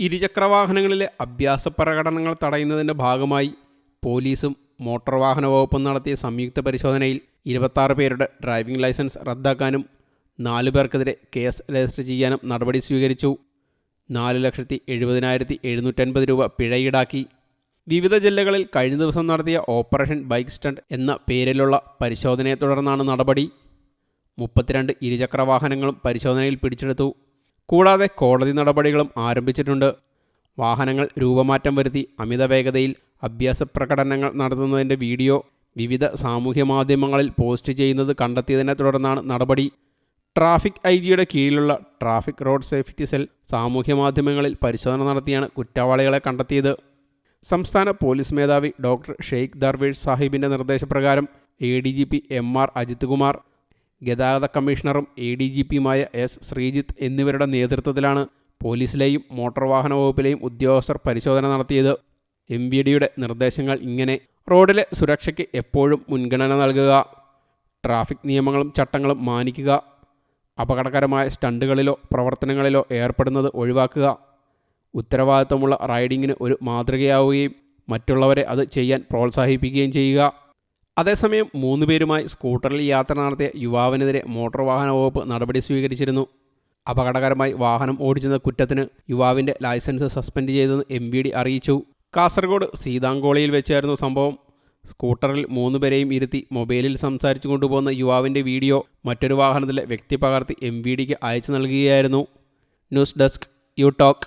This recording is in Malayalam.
ഇരുചക്രവാഹനങ്ങളിലെ അഭ്യാസ പ്രകടനങ്ങൾ തടയുന്നതിന്റെ ഭാഗമായി പോലീസും മോട്ടോർ വാഹന വകുപ്പും നടത്തിയ സംയുക്ത പരിശോധനയിൽ ഇരുപത്താറ് പേരുടെ ഡ്രൈവിംഗ് ലൈസൻസ് റദ്ദാക്കാനും നാലു പേർക്കെതിരെ കേസ് രജിസ്റ്റർ ചെയ്യാനും നടപടി സ്വീകരിച്ചു. നാല് ലക്ഷത്തി എഴുപതിനായിരത്തി എഴുന്നൂറ്റൻപത് രൂപ പിഴ ഈടാക്കി. വിവിധ ജില്ലകളിൽ കഴിഞ്ഞ ദിവസം നടത്തിയ ഓപ്പറേഷൻ ബൈക്ക് സ്റ്റണ്ട് എന്ന പേരിലുള്ള പരിശോധനയെ തുടർന്നാണ് നടപടി. മുപ്പത്തിരണ്ട് ഇരുചക്രവാഹനങ്ങളും പരിശോധനയിൽ പിടിച്ചെടുത്തു. കൂടാതെ കോടതി നടപടികളും ആരംഭിച്ചിട്ടുണ്ട്. വാഹനങ്ങൾ രൂപമാറ്റം വരുത്തി അമിത വേഗതയിൽ അഭ്യാസ പ്രകടനങ്ങൾ നടത്തുന്നതിന്റെ വീഡിയോ വിവിധ സാമൂഹ്യ മാധ്യമങ്ങളിൽ പോസ്റ്റ് ചെയ്യുന്നത് കണ്ടെത്തിയതിനെ തുടർന്നാണ് നടപടി. ട്രാഫിക് ഐ ജിയുടെ കീഴിലുള്ള ട്രാഫിക് റോഡ് സേഫ്റ്റി സെൽ സാമൂഹ്യ മാധ്യമങ്ങളിൽ പരിശോധന നടത്തിയാണ് കുറ്റവാളികളെ കണ്ടെത്തിയത്. സംസ്ഥാന പോലീസ് മേധാവി ഡോക്ടർ ഷെയ്ഖ് ദർവേഷ് സാഹിബിന്റെ നിർദ്ദേശപ്രകാരം A D G P M R Ajith Kumar ഗതാഗത കമ്മീഷണറും എ ഡി ജി പിയുമായ എസ് ശ്രീജിത്ത് എന്നിവരുടെ നേതൃത്വത്തിലാണ് പോലീസിലെയും മോട്ടോർ വാഹന വകുപ്പിലെയും ഉദ്യോഗസ്ഥർ പരിശോധന നടത്തിയത്. എം വി ഡിയുടെ നിർദ്ദേശങ്ങൾ ഇങ്ങനെ. റോഡിലെ സുരക്ഷയ്ക്ക് എപ്പോഴും മുൻഗണന നൽകുക. ട്രാഫിക് നിയമങ്ങളും ചട്ടങ്ങളും മാനിക്കുക. അപകടകരമായ സ്റ്റണ്ടുകളിലോ പ്രവർത്തനങ്ങളിലോ ഏർപ്പെടുന്നത് ഒഴിവാക്കുക. ഉത്തരവാദിത്തമുള്ള റൈഡിങ്ങിന് ഒരു മാതൃകയാവുകയും മറ്റുള്ളവരെ അത് ചെയ്യാൻ പ്രോത്സാഹിപ്പിക്കുകയും ചെയ്യുക. അതേസമയം മൂന്ന് പേരുമായി സ്കൂട്ടറിൽ യാത്ര നടത്തിയ യുവാവിനെതിരെ മോട്ടോർ വാഹന വകുപ്പ് നടപടി സ്വീകരിച്ചിരുന്നു. അപകടകരമായി വാഹനം ഓടിച്ചെന്ന കുറ്റത്തിന് യുവാവിന്റെ ലൈസൻസ് സസ്പെൻഡ് ചെയ്തെന്ന് എം അറിയിച്ചു. കാസർഗോഡ് സീതാങ്കോളിയിൽ വെച്ചായിരുന്നു സംഭവം. സ്കൂട്ടറിൽ മൂന്ന് പേരെയും ഇരുത്തി മൊബൈലിൽ സംസാരിച്ചു കൊണ്ടുപോകുന്ന യുവാവിന്റെ വീഡിയോ മറ്റൊരു വാഹനത്തിലെ വ്യക്തി പകർത്തി എം വി ഡിക്ക് അയച്ചു നൽകുകയായിരുന്നു. News desk U talk.